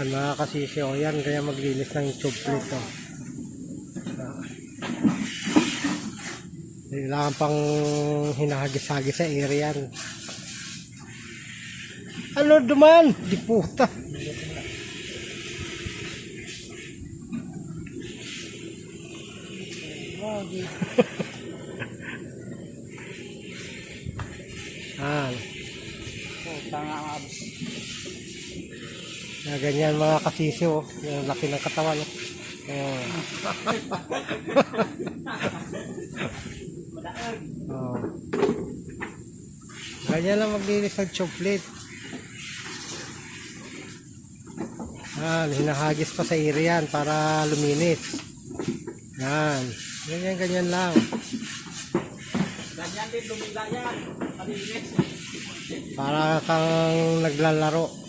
Mga kasisi, o yan, kaya maglinis ng tube plate. Oh. Kailangan pang hinahagis-hagis sa area yan. Ano duman? Di puta. Ah, na ganyan mga kasisi oh. Yung laki ng katawan. Oh. oh. Ganyan lang maglinis ng chocolate. Yan, hinahagis pa sa irian para luminis. Yan. Ganyan, ganyan lang. Ganyan din lumila yan. Para kang naglalaro.